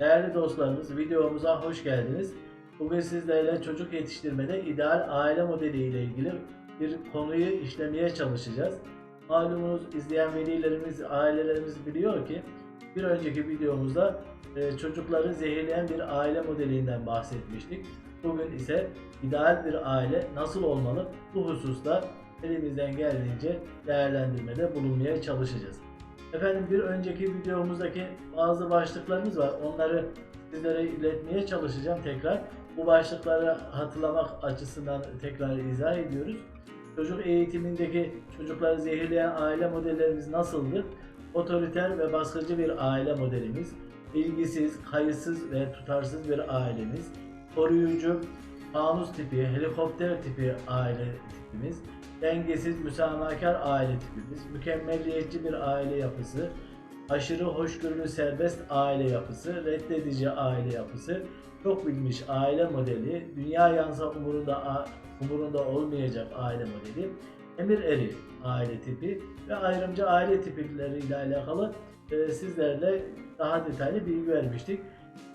Değerli dostlarımız videomuza hoş geldiniz. Bugün sizlerle çocuk yetiştirmede ideal aile modeli ile ilgili bir konuyu işlemeye çalışacağız. Malumunuz izleyen velilerimiz, ailelerimiz biliyor ki bir önceki videomuzda e, çocukları zehirleyen bir aile modelinden bahsetmiştik. Bugün ise ideal bir aile nasıl olmalı bu hususta elimizden geldiğince değerlendirmede bulunmaya çalışacağız. Efendim bir önceki videomuzdaki bazı başlıklarımız var. Onları sizlere iletmeye çalışacağım tekrar. Bu başlıkları hatırlamak açısından tekrar izah ediyoruz. Çocuk eğitimindeki çocukları zehirleyen aile modellerimiz nasıldı? Otoriter ve baskıcı bir aile modelimiz, ilgisiz, kayıtsız ve tutarsız bir ailemiz, koruyucu, fanus tipi, helikopter tipi aile tipimiz, dengesiz, müsamahakar aile tipimiz, mükemmelliyetçi bir aile yapısı, aşırı hoşgörülü serbest aile yapısı, reddedici aile yapısı, çok bilmiş aile modeli, dünya yansa umurunda umurunda olmayacak aile modeli, emir eri aile tipi ve ayrımcı aile tipleriyle alakalı e, sizlerle daha detaylı bilgi vermiştik.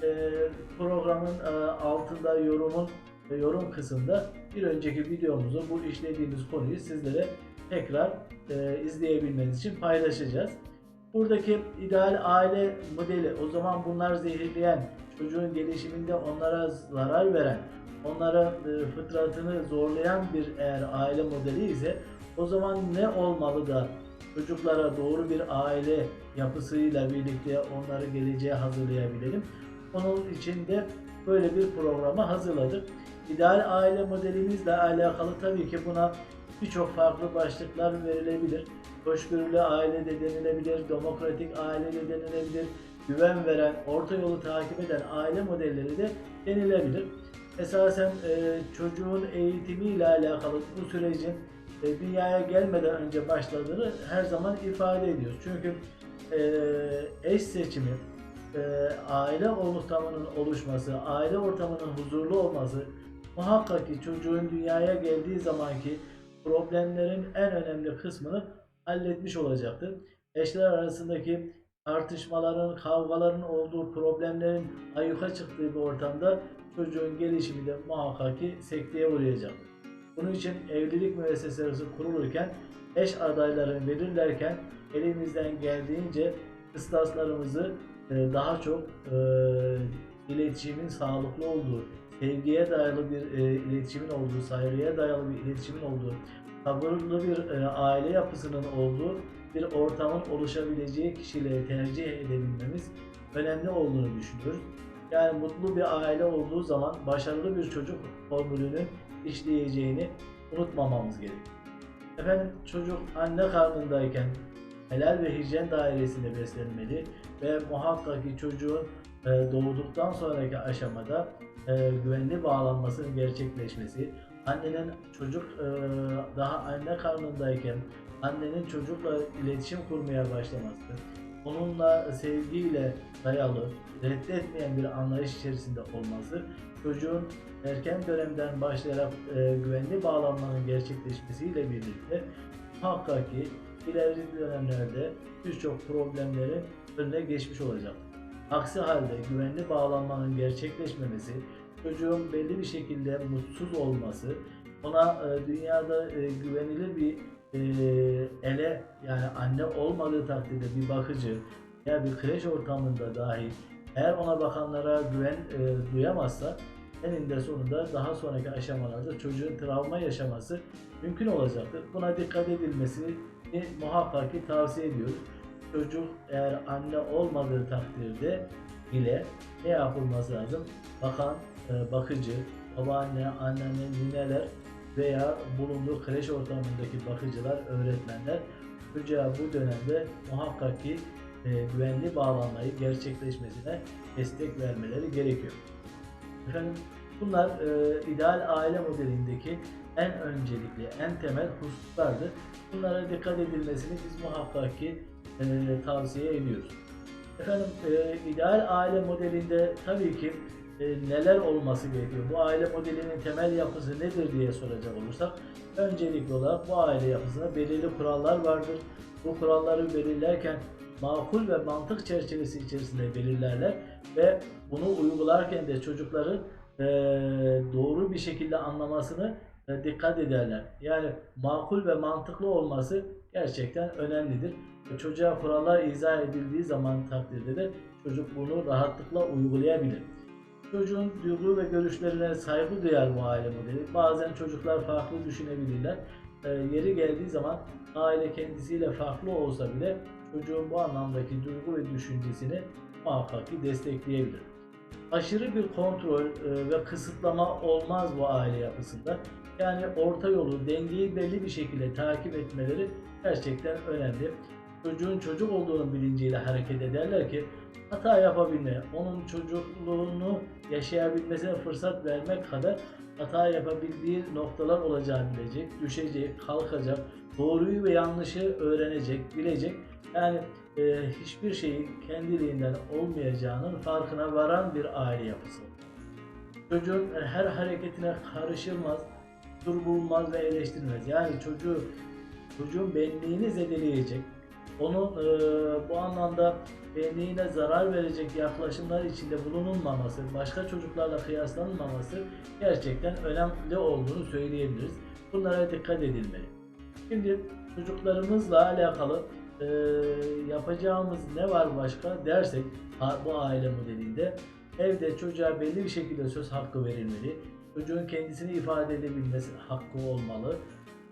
E, programın e, altında yorumun ve yorum kısmında bir önceki videomuzu bu işlediğimiz konuyu sizlere tekrar e, izleyebilmeniz için paylaşacağız. Buradaki ideal aile modeli o zaman bunlar zehirleyen, çocuğun gelişiminde onlara zarar veren, onlara e, fıtratını zorlayan bir eğer aile modeli ise o zaman ne olmalı da çocuklara doğru bir aile yapısıyla birlikte onları geleceğe hazırlayabilelim. Onun için de böyle bir programı hazırladık. İdeal aile modelimizle alakalı tabii ki buna birçok farklı başlıklar verilebilir. Hoşgörülü aile de denilebilir, demokratik aile de denilebilir, güven veren, orta yolu takip eden aile modelleri de denilebilir. Esasen e, çocuğun eğitimiyle alakalı bu sürecin e, dünyaya gelmeden önce başladığını her zaman ifade ediyoruz. Çünkü e, eş seçimi, e, aile ortamının oluşması, aile ortamının huzurlu olması muhakkak ki çocuğun dünyaya geldiği zamanki problemlerin en önemli kısmını halletmiş olacaktır. Eşler arasındaki tartışmaların, kavgaların olduğu, problemlerin ayyuka çıktığı bir ortamda çocuğun gelişimi de muhakkak ki sekteye uğrayacaktır. Bunun için evlilik müessesesi kurulurken eş adaylarını belirlerken elimizden geldiğince kıstaslarımızı e, daha çok e, iletişimin sağlıklı olduğu, sevgiye dayalı bir e, iletişimin olduğu, saygıya dayalı bir iletişimin olduğu, sabırlı bir e, aile yapısının olduğu bir ortamın oluşabileceği kişileri tercih edebilmemiz önemli olduğunu düşünüyoruz. Yani mutlu bir aile olduğu zaman başarılı bir çocuk formülünün işleyeceğini unutmamamız gerekiyor. Efendim çocuk anne karnındayken helal ve hijyen dairesinde beslenmeli ve muhakkak ki çocuğun e, doğduktan sonraki aşamada e, güvenli bağlanmasının gerçekleşmesi, annenin çocuk e, daha anne karnındayken annenin çocukla iletişim kurmaya başlaması, onunla sevgiyle dayalı, reddetmeyen bir anlayış içerisinde olması, çocuğun erken dönemden başlayarak e, güvenli bağlanmanın gerçekleşmesiyle birlikte muhakkak ki ileriki dönemlerde birçok problemlerin önüne geçmiş olacak. Aksi halde güvenli bağlanmanın gerçekleşmemesi, çocuğun belli bir şekilde mutsuz olması, ona e, dünyada e, güvenilir bir e, ele yani anne olmadığı takdirde bir bakıcı ya bir kreş ortamında dahi eğer ona bakanlara güven duyamazsa eninde sonunda daha sonraki aşamalarda çocuğun travma yaşaması mümkün olacaktır. Buna dikkat edilmesini muhakkak ki tavsiye ediyoruz. Çocuk eğer anne olmadığı takdirde bile ne yapılması lazım? Bakan, e, bakıcı, babaanne, anneanne, nineler veya bulunduğu kreş ortamındaki bakıcılar, öğretmenler çocuğa bu dönemde muhakkak ki e, güvenli bağlanmayı gerçekleşmesine destek vermeleri gerekiyor. Efendim bunlar e, ideal aile modelindeki en öncelikli, en temel hususlardı. Bunlara dikkat edilmesini biz muhakkak ki e, tavsiye ediyoruz. Efendim e, ideal aile modelinde tabii ki e, neler olması gerekiyor? Bu aile modelinin temel yapısı nedir diye soracak olursak öncelikli olarak bu aile yapısında belirli kurallar vardır. Bu kuralları belirlerken makul ve mantık çerçevesi içerisinde belirlerler ve bunu uygularken de çocukların e, doğru bir şekilde anlamasını e, dikkat ederler. Yani makul ve mantıklı olması gerçekten önemlidir. Çocuğa kurallar izah edildiği zaman takdirde de çocuk bunu rahatlıkla uygulayabilir. Çocuğun duygu ve görüşlerine saygı duyar aile modeli. Bazen çocuklar farklı düşünebilirler. E, yeri geldiği zaman aile kendisiyle farklı olsa bile çocuğun bu anlamdaki duygu ve düşüncesini muhakkak ki destekleyebilir. Aşırı bir kontrol e, ve kısıtlama olmaz bu aile yapısında. Yani orta yolu, dengeyi belli bir şekilde takip etmeleri gerçekten önemli. Çocuğun çocuk olduğunun bilinciyle hareket ederler ki hata yapabilme, onun çocukluğunu yaşayabilmesine fırsat vermek kadar hata yapabildiği noktalar olacağını bilecek, düşecek, kalkacak, doğruyu ve yanlışı öğrenecek, bilecek. Yani e, hiçbir şeyi kendiliğinden olmayacağının farkına varan bir aile yapısı. Çocuğun e, her hareketine karışılmaz, durulmaz ve eleştirilmez. Yani çocuğu çocuğun benliğini zedeleyecek, onun e, bu anlamda benliğine zarar verecek yaklaşımlar içinde bulunulmaması, başka çocuklarla kıyaslanılmaması gerçekten önemli olduğunu söyleyebiliriz. Bunlara dikkat edilmeli. Şimdi çocuklarımızla alakalı e, yapacağımız ne var başka dersek bu aile modelinde evde çocuğa belli bir şekilde söz hakkı verilmeli. Çocuğun kendisini ifade edebilmesi hakkı olmalı.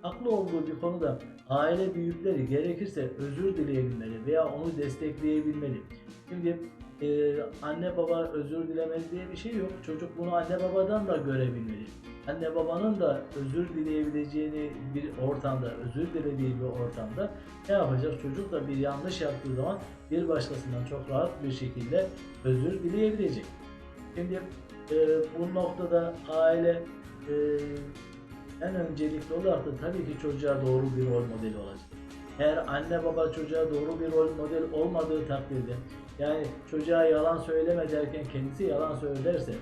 Haklı olduğu bir konuda aile büyükleri gerekirse özür dileyebilmeli veya onu destekleyebilmeli. Şimdi e, anne baba özür dilemez diye bir şey yok. Çocuk bunu anne babadan da görebilmeli. Anne babanın da özür dileyebileceğini bir ortamda, özür dilediği bir ortamda ne yapacak? Çocuk da bir yanlış yaptığı zaman bir başkasından çok rahat bir şekilde özür dileyebilecek. Şimdi e, bu noktada aile e, en öncelikli olarak da tabii ki çocuğa doğru bir rol modeli olacak. Eğer anne baba çocuğa doğru bir rol model olmadığı takdirde yani çocuğa yalan söyleme derken kendisi yalan söylerse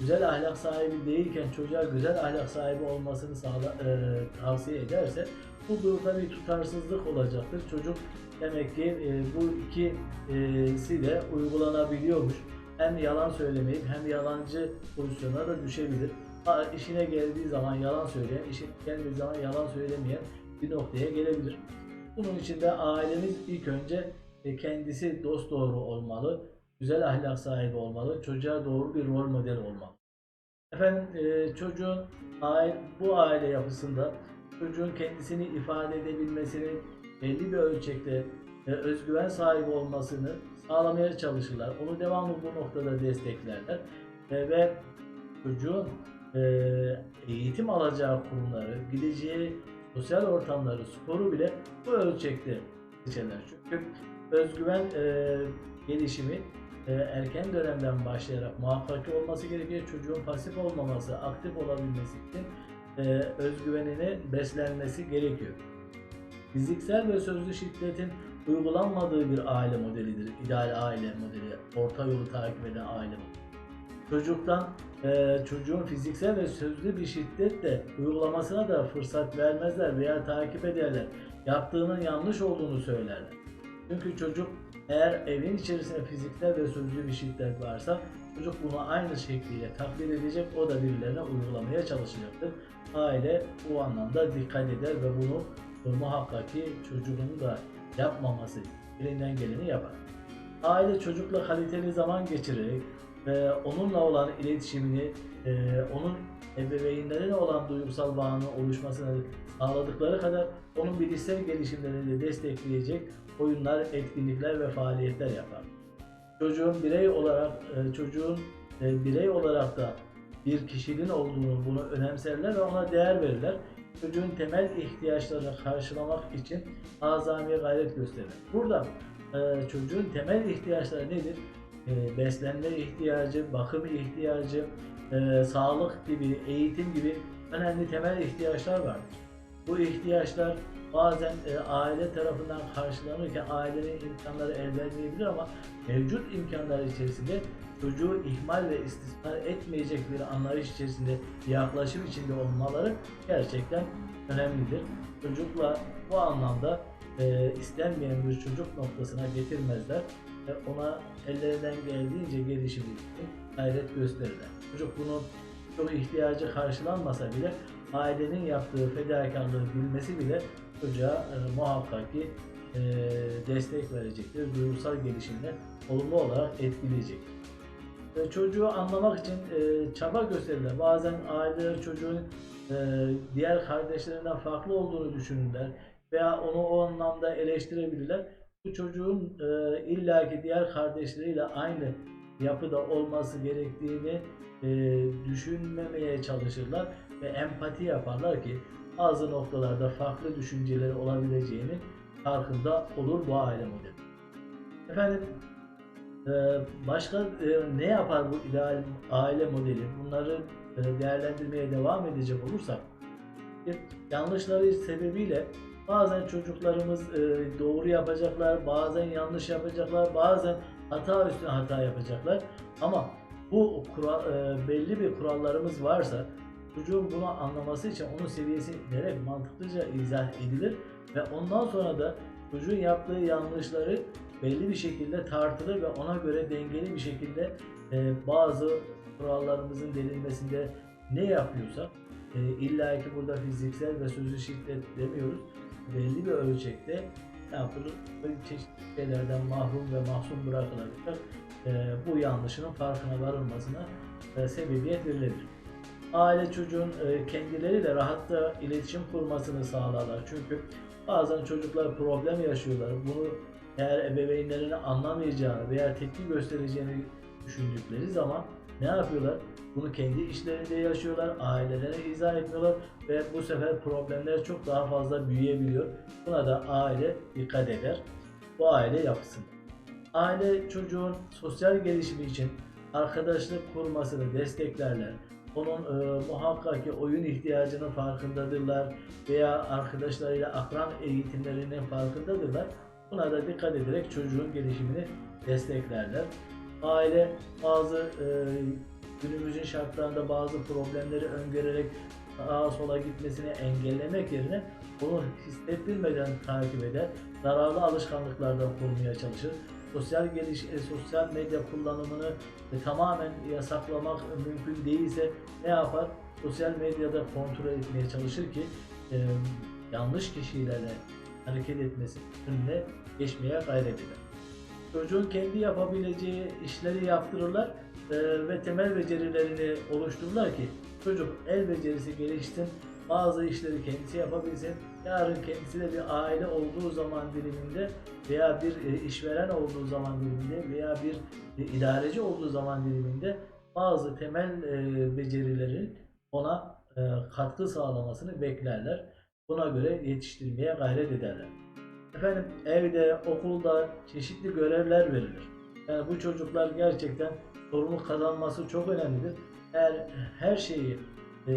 güzel ahlak sahibi değilken çocuğa güzel ahlak sahibi olmasını sağla, e, tavsiye ederse bu durumda bir tutarsızlık olacaktır. Çocuk demek ki e, bu ikisi de uygulanabiliyormuş. Hem yalan söylemeyip hem yalancı pozisyona da düşebilir. İşine geldiği zaman yalan söyleyen, işine geldiği zaman yalan söylemeyen bir noktaya gelebilir. Bunun için de ailemiz ilk önce e, kendisi dost doğru olmalı, güzel ahlak sahibi olmalı, çocuğa doğru bir rol model olmalı. Efendim e, çocuğun bu aile yapısında çocuğun kendisini ifade edebilmesini belli bir ölçekte e, özgüven sahibi olmasını sağlamaya çalışırlar. Onu devamlı bu noktada desteklerler ve çocuğun eğitim alacağı kurumları, gideceği sosyal ortamları, sporu bile bu ölçekte seçerler. Çünkü özgüven e, gelişimi e, erken dönemden başlayarak muhakkak olması gerekiyor. Çocuğun pasif olmaması, aktif olabilmesi için e, özgüvenini beslenmesi gerekiyor. Fiziksel ve sözlü şiddetin uygulanmadığı bir aile modelidir. İdeal aile modeli, orta yolu takip eden aile modeli. Çocuktan e, çocuğun fiziksel ve sözlü bir şiddetle uygulamasına da fırsat vermezler veya takip ederler. Yaptığının yanlış olduğunu söylerler. Çünkü çocuk eğer evin içerisinde fiziksel ve sözlü bir şiddet varsa çocuk bunu aynı şekliyle taklit edecek, o da birilerine uygulamaya çalışacaktır. Aile bu anlamda dikkat eder ve bunu muhakkak ki çocuğun da yapmaması elinden geleni yapar. Aile çocukla kaliteli zaman geçirerek e, onunla olan iletişimini, e, onun ebeveynlerine olan duygusal bağının oluşmasını sağladıkları kadar onun bilişsel gelişimlerini de destekleyecek oyunlar, etkinlikler ve faaliyetler yapar. Çocuğun birey olarak e, çocuğun e, birey olarak da bir kişiliğin olduğunu bunu önemserler ve ona değer verirler. Çocuğun temel ihtiyaçlarını karşılamak için azami gayret gösterir. Burada e, çocuğun temel ihtiyaçları nedir? E, beslenme ihtiyacı, bakım ihtiyacı, e, sağlık gibi, eğitim gibi önemli temel ihtiyaçlar vardır. Bu ihtiyaçlar bazen e, aile tarafından karşılanırken ailenin imkanları el vermeyebilir ama mevcut imkanlar içerisinde çocuğu ihmal ve istismar etmeyecek bir anlayış içerisinde yaklaşım içinde olmaları gerçekten önemlidir. Çocukla bu anlamda e, istenmeyen bir çocuk noktasına getirmezler ve ona ellerinden geldiğince gelişimi için gayret gösterirler. Çocuk bunun çok ihtiyacı karşılanmasa bile ailenin yaptığı fedakarlığı bilmesi bile çocuğa e, muhakkak ki e, destek verecektir. Duygusal gelişimine olumlu olarak etkileyecek. E, çocuğu anlamak için e, çaba gösterirler. Bazen aileler çocuğun e, diğer kardeşlerinden farklı olduğunu düşünürler veya onu o anlamda eleştirebilirler. Bu çocuğun e, illaki diğer kardeşleriyle aynı yapıda olması gerektiğini e, düşünmemeye çalışırlar ve empati yaparlar ki bazı noktalarda farklı düşünceleri olabileceğini farkında olur bu aile modeli. Efendim e, başka e, ne yapar bu ideal aile modeli? Bunları e, değerlendirmeye devam edecek olursak yanlışları sebebiyle bazen çocuklarımız e, doğru yapacaklar, bazen yanlış yapacaklar, bazen hata üstüne hata yapacaklar. Ama bu kura, e, belli bir kurallarımız varsa çocuğun bunu anlaması için onun seviyesi inerek mantıklıca izah edilir ve ondan sonra da çocuğun yaptığı yanlışları belli bir şekilde tartılır ve ona göre dengeli bir şekilde e, bazı kurallarımızın delinmesinde ne yapıyorsa illa ki burada fiziksel ve sözlü şiddet demiyoruz. Belli bir ölçekte ne yapılır? Çeşitli şeylerden mahrum ve mahzun bırakılarak e, bu yanlışının farkına varılmasına e, sebebiyet verilebilir. Aile çocuğun e, kendileriyle rahatça iletişim kurmasını sağlarlar. Çünkü bazen çocuklar problem yaşıyorlar. Bunu eğer ebeveynlerini anlamayacağını veya tepki göstereceğini düşündükleri zaman ne yapıyorlar? Bunu kendi işlerinde yaşıyorlar, ailelere izah etmiyorlar ve bu sefer problemler çok daha fazla büyüyebiliyor. Buna da aile dikkat eder. Bu aile yapısında. Aile çocuğun sosyal gelişimi için arkadaşlık kurmasını desteklerler. Onun e, muhakkak ki oyun ihtiyacının farkındadırlar veya arkadaşlarıyla akran eğitimlerinin farkındadırlar. Buna da dikkat ederek çocuğun gelişimini desteklerler. Aile bazı e, günümüzün şartlarında bazı problemleri öngörerek sağa sola gitmesini engellemek yerine onu hissettirmeden takip eder. Zararlı alışkanlıklardan korumaya çalışır. Sosyal geliş, e, sosyal medya kullanımını e, tamamen yasaklamak mümkün değilse ne yapar? Sosyal medyada kontrol etmeye çalışır ki e, yanlış kişilerle hareket etmesi önüne geçmeye gayret eder. Çocuğun kendi yapabileceği işleri yaptırırlar e, ve temel becerilerini oluştururlar ki çocuk el becerisi gelişsin, bazı işleri kendisi yapabilsin. Yarın kendisi de bir aile olduğu zaman diliminde veya bir e, işveren olduğu zaman diliminde veya bir e, idareci olduğu zaman diliminde bazı temel becerilerin ona katkı sağlamasını beklerler. Buna göre yetiştirmeye gayret ederler. Efendim evde, okulda çeşitli görevler verilir. Yani bu çocuklar gerçekten sorumluluk kazanması çok önemlidir. Eğer her şeyi e,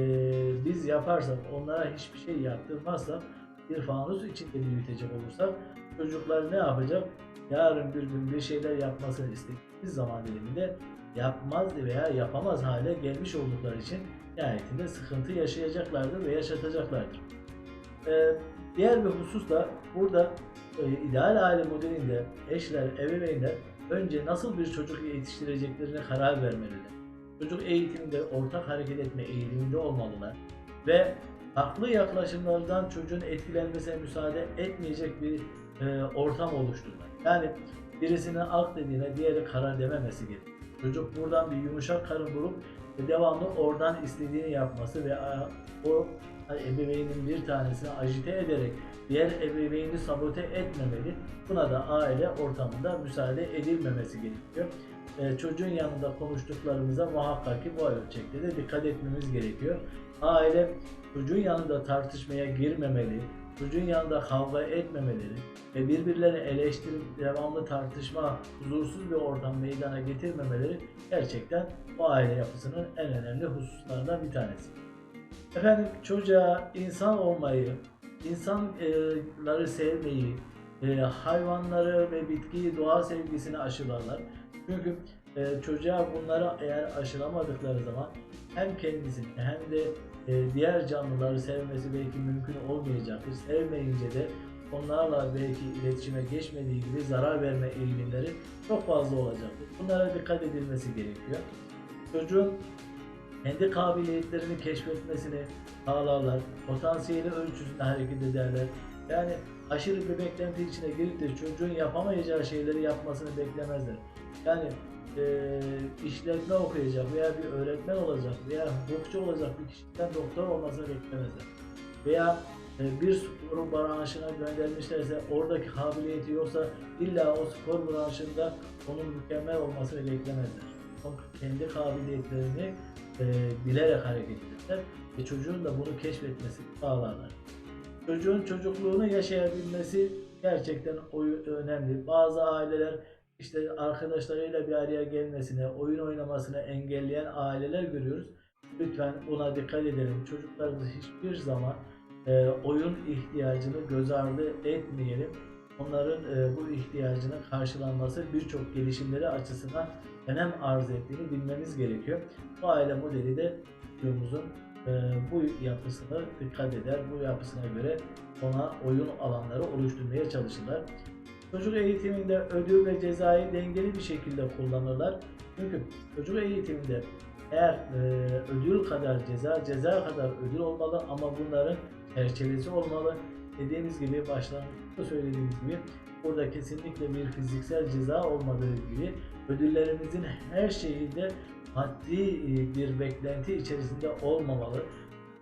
biz yaparsak, onlara hiçbir şey yaptırmazsak, bir fanus içinde büyütecek olursak çocuklar ne yapacak? Yarın bir gün bir şeyler yapmasını istediğimiz zaman diliminde yapmaz veya yapamaz hale gelmiş oldukları için nihayetinde sıkıntı yaşayacaklardır ve yaşatacaklardır. Ee, diğer bir husus da burada e, ideal aile modelinde eşler, ebeveynler önce nasıl bir çocuk yetiştireceklerine karar vermeliler. Çocuk eğitiminde ortak hareket etme eğiliminde olmalılar ve farklı yaklaşımlardan çocuğun etkilenmesine müsaade etmeyecek bir e, ortam oluşturmak. Yani birisinin ak dediğine diğeri kara dememesi gerekiyor. Çocuk buradan bir yumuşak karın bulup ve devamlı oradan istediğini yapması ve o ebeveynin bir tanesini ajite ederek diğer ebeveyni sabote etmemeli. Buna da aile ortamında müsaade edilmemesi gerekiyor. Ee, çocuğun yanında konuştuklarımıza muhakkak ki bu ölçekte de dikkat etmemiz gerekiyor. Aile çocuğun yanında tartışmaya girmemeli, çocuğun yanında kavga etmemeleri ve birbirlerini eleştirip devamlı tartışma, huzursuz bir ortam meydana getirmemeleri gerçekten bu aile yapısının en önemli hususlarından bir tanesi. Efendim çocuğa insan olmayı, insanları sevmeyi, e, hayvanları ve bitkiyi, doğa sevgisini aşılarlar. Çünkü e, çocuğa bunları eğer aşılamadıkları zaman hem kendisini hem de e, diğer canlıları sevmesi belki mümkün olmayacaktır. Sevmeyince de onlarla belki iletişime geçmediği gibi zarar verme eğilimleri çok fazla olacaktır. Bunlara dikkat edilmesi gerekiyor. Çocuğun kendi kabiliyetlerini keşfetmesini sağlarlar. Potansiyeli ölçüsünde hareket ederler. Yani aşırı bir beklenti içine girip de çocuğun yapamayacağı şeyleri yapmasını beklemezler. Yani e, işletme okuyacak veya bir öğretmen olacak veya hukukçu olacak bir kişiden doktor olmasını beklemezler. Veya e, bir spor branşına göndermişlerse oradaki kabiliyeti yoksa illa o spor branşında onun mükemmel olmasını beklemezler. Çünkü kendi kabiliyetlerini e, bilerek hareket ederler ve çocuğun da bunu keşfetmesini sağlarlar. Çocuğun çocukluğunu yaşayabilmesi gerçekten önemli. Bazı aileler işte arkadaşlarıyla bir araya gelmesine, oyun oynamasını engelleyen aileler görüyoruz. Lütfen buna dikkat edelim. Çocuklarımız hiçbir zaman e, oyun ihtiyacını göz ardı etmeyelim. Onların e, bu ihtiyacının karşılanması birçok gelişimleri açısından önem arz ettiğini bilmemiz gerekiyor. Bu aile modeli de çocuğumuzun e, bu yapısına dikkat eder. Bu yapısına göre ona oyun alanları oluşturmaya çalışırlar. Çocuk eğitiminde ödül ve cezayı dengeli bir şekilde kullanırlar. Çünkü çocuk eğitiminde eğer e, ödül kadar ceza, ceza kadar ödül olmalı ama bunların çerçevesi olmalı. Dediğimiz gibi başlangıçta söylediğimiz gibi burada kesinlikle bir fiziksel ceza olmadığı gibi ödüllerimizin her şeyinde maddi e, bir beklenti içerisinde olmamalı.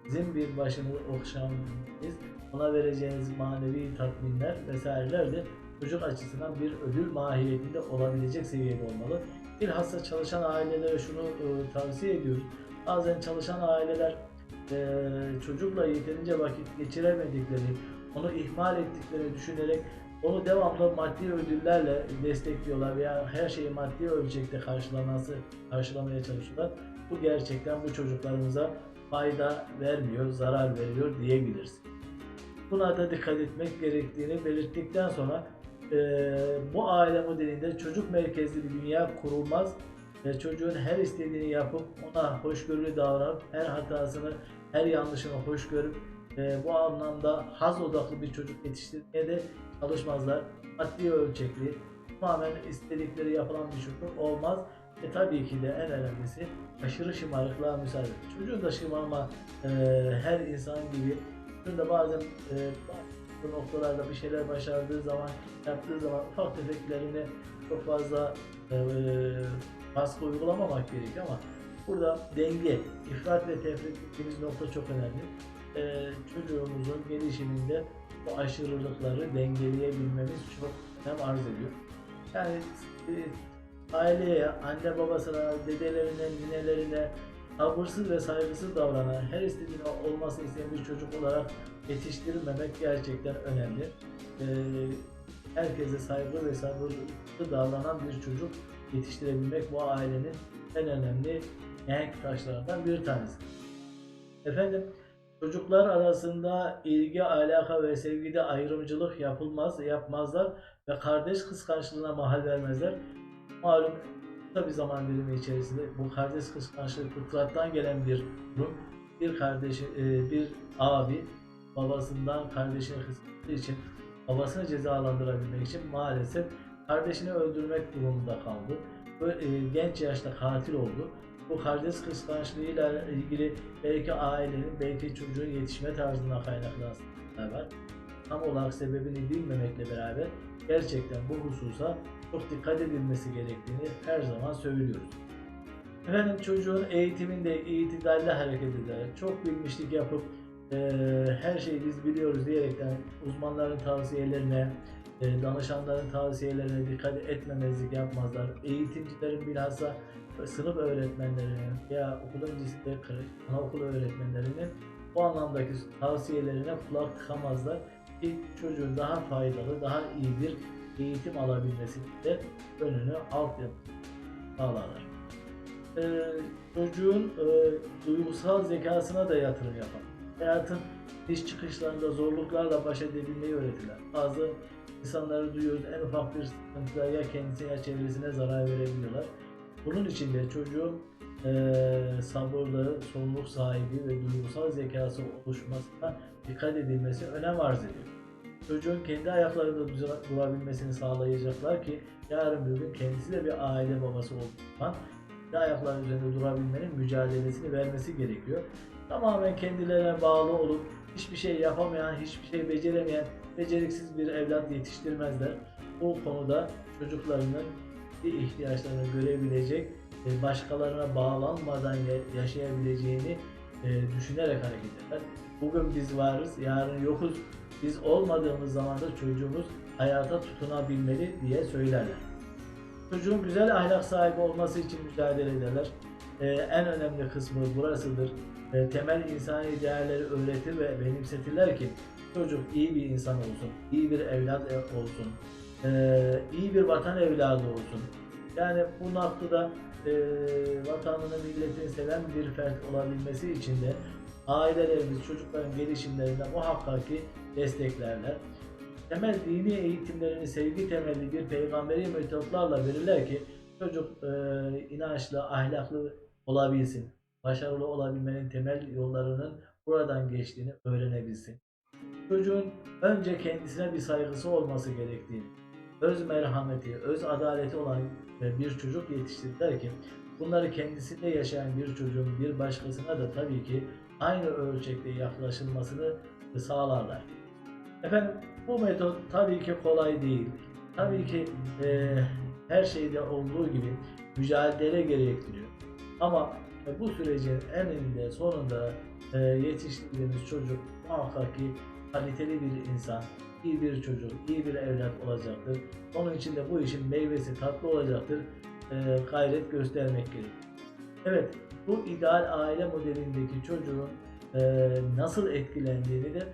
Bizim bir başını okşamamız, ona vereceğiniz manevi tatminler vesaireler de çocuk açısından bir ödül mahiyetinde olabilecek seviyede olmalı. Bilhassa çalışan ailelere şunu e, tavsiye ediyoruz. Bazen çalışan aileler e, çocukla yeterince vakit geçiremedikleri, onu ihmal ettiklerini düşünerek onu devamlı maddi ödüllerle destekliyorlar veya her şeyi maddi ölçekte karşılaması, karşılamaya çalışıyorlar. Bu gerçekten bu çocuklarımıza fayda vermiyor, zarar veriyor diyebiliriz. Buna da dikkat etmek gerektiğini belirttikten sonra eee, bu aile modelinde çocuk merkezli bir dünya kurulmaz ve çocuğun her istediğini yapıp ona hoşgörülü davranıp her hatasını, her yanlışını hoş görüp eee, bu anlamda haz odaklı bir çocuk yetiştirmeye de çalışmazlar. Maddi ölçekli, tamamen istedikleri yapılan bir çocuk olmaz. E tabii ki de en önemlisi aşırı şımarıklığa müsaade. Çocuğun da şımarma eee, her insan gibi çocuğun da bazen eee, bu noktalarda bir şeyler başardığı zaman, yaptığı zaman ufak tefeklerine çok fazla eee baskı uygulamamak gerekiyor ama burada denge, ifrat ve tefrit dediğimiz nokta çok önemli. Eee, çocuğumuzun gelişiminde bu aşırılıkları dengeleyebilmemiz çok önem arz ediyor. Yani e, aileye, anne babasına, dedelerine, ninelerine sabırsız ve saygısız davranan, her istediğini olmasını isteyen bir çocuk olarak yetiştirilmemek gerçekten önemli. Ee, herkese saygı ve sabırlı davranan bir çocuk yetiştirebilmek bu ailenin en önemli mihenk taşlarından bir tanesi. Efendim, çocuklar arasında ilgi, alaka ve sevgide ayrımcılık yapılmaz, yapmazlar ve kardeş kıskançlığına mahal vermezler. Malum kısa bir zaman dilimi içerisinde bu kardeş kıskançlığı fıtrattan gelen bir durum. Bir kardeşi, e, bir abi babasından kardeşini kıskandığı için babasını cezalandırabilmek için maalesef kardeşini öldürmek durumunda kaldı. E, genç yaşta katil oldu. Bu kardeş kıskançlığıyla ilgili belki ailenin, belki çocuğun yetişme tarzına kaynaklanan var. Tam olarak sebebini bilmemekle beraber gerçekten bu hususa çok dikkat edilmesi gerektiğini her zaman söylüyoruz. Efendim çocuğun eğitiminde itidalli hareket ederek, çok bilmişlik yapıp eee, her şeyi biz biliyoruz diyerekten uzmanların tavsiyelerine, e, danışanların tavsiyelerine dikkat etmemezlik yapmazlar. Eğitimcilerin bilhassa sınıf öğretmenlerinin veya okul öncesinde kreş, anaokulu öğretmenlerinin bu anlamdaki tavsiyelerine kulak tıkamazlar ki çocuğun daha faydalı, daha iyi bir eğitim alabilmesi de önünü altyapı sağlarlar. Ee, çocuğun e, duygusal zekasına da yatırım yapar. Hayatın iş çıkışlarında zorluklarla baş edebilmeyi öğretirler. Bazı insanları duyuyoruz en ufak bir sıkıntıda ya kendisine ya çevresine zarar verebiliyorlar. Bunun için de çocuğun eee sabırlı, sorumluluk sahibi ve duygusal zekası oluşmasına dikkat edilmesi önem arz ediyor. Çocuğun kendi ayaklarında durabilmesini sağlayacaklar ki yarın bir gün kendisi de bir aile babası olduğu zaman kendi ayakları üzerinde durabilmenin mücadelesini vermesi gerekiyor. Tamamen kendilerine bağlı olup hiçbir şey yapamayan, hiçbir şey beceremeyen, beceriksiz bir evlat yetiştirmezler. Bu konuda çocuklarının bir ihtiyaçlarını görebilecek, e, başkalarına bağlanmadan ya- yaşayabileceğini e, düşünerek hareket eder. Bugün biz varız, yarın yokuz. Biz olmadığımız zaman da çocuğumuz hayata tutunabilmeli diye söylerler. Çocuğun güzel ahlak sahibi olması için mücadele ederler. Ee, en önemli kısmı burasıdır. Temel insani değerleri öğretir ve benimsetirler ki çocuk iyi bir insan olsun, iyi bir evlat e- olsun, ee, iyi bir vatan evladı olsun. Yani bu noktada e, vatanını, milletini seven bir fert olabilmesi için de ailelerimiz çocukların gelişimlerinde muhakkak ki desteklerler. Temel dini eğitimlerini sevgi temelli bir peygamberi metotlarla verirler ki çocuk e, inançlı, ahlaklı olabilsin. Başarılı olabilmenin temel yollarının buradan geçtiğini öğrenebilsin. Çocuğun önce kendisine bir saygısı olması gerektiğini, öz merhameti, öz adaleti olan bir çocuk yetiştirirler ki bunları kendisinde yaşayan bir çocuğun bir başkasına da tabii ki aynı ölçekte yaklaşılmasını sağlarlar. Efendim bu metot tabii ki kolay değil. Tabii ki e, her şeyde olduğu gibi mücadele gerektiriyor. Ama e, bu sürecin eninde sonunda e, yetiştirdiğimiz çocuk muhakkak ki kaliteli bir insan, iyi bir çocuk, iyi bir evlat olacaktır. Onun için de bu işin meyvesi tatlı olacaktır. E, gayret göstermek gerekir. Evet, bu ideal aile modelindeki çocuğun e, nasıl etkilendiğini de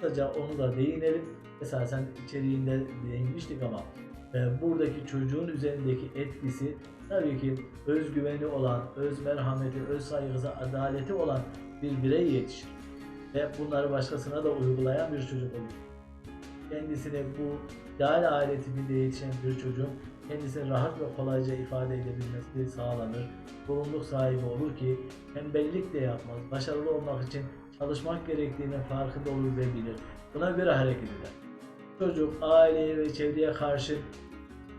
kısaca onu da değinelim. Esasen içeriğinde değinmiştik ama e, buradaki çocuğun üzerindeki etkisi tabii ki özgüveni olan, öz merhameti, öz saygısı, adaleti olan bir birey yetişir. Ve bunları başkasına da uygulayan bir çocuk olur. Kendisini bu ideal aile tipinde yetişen bir çocuğun kendisini rahat ve kolayca ifade edebilmesi sağlanır. Sorumluluk sahibi olur ki tembellik de yapmaz. Başarılı olmak için çalışmak gerektiğinin farkında olur ve bilir. Buna göre hareket eder. Çocuk aileye ve çevreye karşı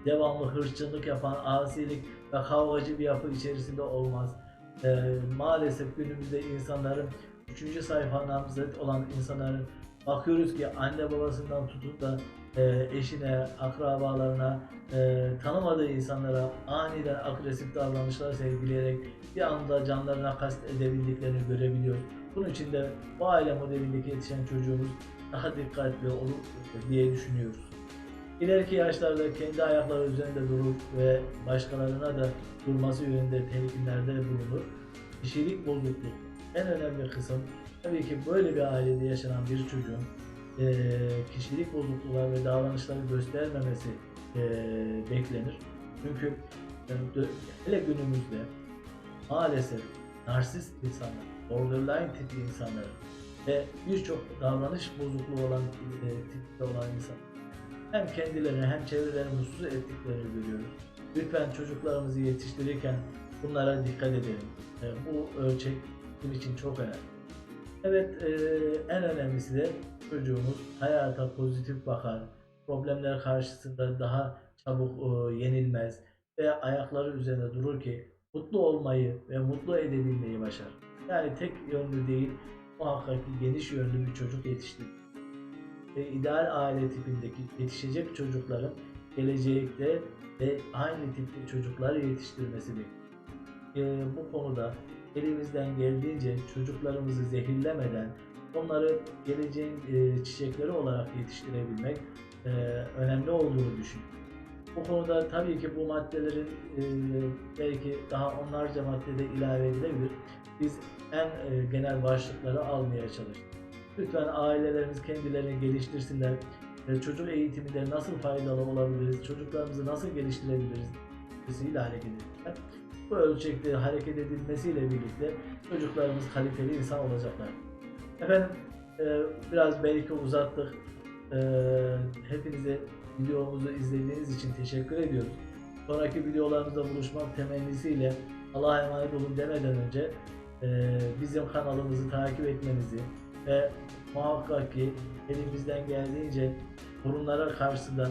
devamlı hırçınlık yapan, asilik ve kavgacı bir yapı içerisinde olmaz. Ee, maalesef günümüzde insanların 3. sayfa namzet olan insanların bakıyoruz ki anne babasından tutup da e, eşine, akrabalarına, e, tanımadığı insanlara aniden agresif davranışlar sergileyerek bir anda canlarına kast edebildiklerini görebiliyoruz. Bunun için de bu aile modelindeki yetişen çocuğumuz daha dikkatli olur diye düşünüyoruz. İleriki yaşlarda kendi ayakları üzerinde durur ve başkalarına da durması yönünde telkinlerde bulunur. Kişilik bozukluğu en önemli kısım tabii ki böyle bir ailede yaşanan bir çocuğun eee, kişilik bozuklukları ve davranışları göstermemesi eee, beklenir. Çünkü e, hele günümüzde maalesef narsist insanlar, borderline tipli insanlar ve birçok davranış bozukluğu olan e, tipte olan insan hem kendilerini hem çevrelerini mutsuz ettiklerini görüyoruz. Lütfen çocuklarımızı yetiştirirken bunlara dikkat edelim. E, bu ölçek bizim için çok önemli. Evet, e, en önemlisi de çocuğumuz hayata pozitif bakar, problemler karşısında daha çabuk e, yenilmez ve ayakları üzerinde durur ki mutlu olmayı ve mutlu edebilmeyi başarır. Yani tek yönlü değil, muhakkak geniş yönlü bir çocuk yetiştirir. Ve ideal aile tipindeki yetişecek çocukların gelecekte ve aynı tipli çocuklar yetiştirmesi bekliyor. E, bu konuda elimizden geldiğince çocuklarımızı zehirlemeden onları geleceğin e, çiçekleri olarak yetiştirebilmek e, önemli olduğunu düşünüyorum. Bu konuda tabii ki bu maddelerin e, belki daha onlarca maddede ilave edilebilir. Biz en genel başlıkları almaya çalıştık. Lütfen ailelerimiz kendilerini geliştirsinler. Çocuk eğitiminde nasıl faydalı olabiliriz, çocuklarımızı nasıl geliştirebiliriz ile hareket edelim. Bu ölçekte hareket edilmesiyle birlikte çocuklarımız kaliteli insan olacaklar. Efendim Ee, biraz belki uzattık. Ee, hepinize videomuzu izlediğiniz için teşekkür ediyoruz. Sonraki videolarımızda buluşmak temennisiyle Allah'a emanet olun demeden önce e, bizim kanalımızı takip etmenizi ve muhakkak ki elimizden geldiğince sorunlara karşısında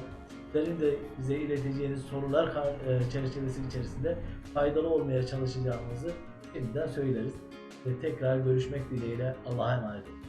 sizlerin de bize ileteceğiniz sorular e, çerçevesi içerisinde faydalı olmaya çalışacağımızı şimdiden söyleriz. Ve tekrar görüşmek dileğiyle Allah'a emanet olun.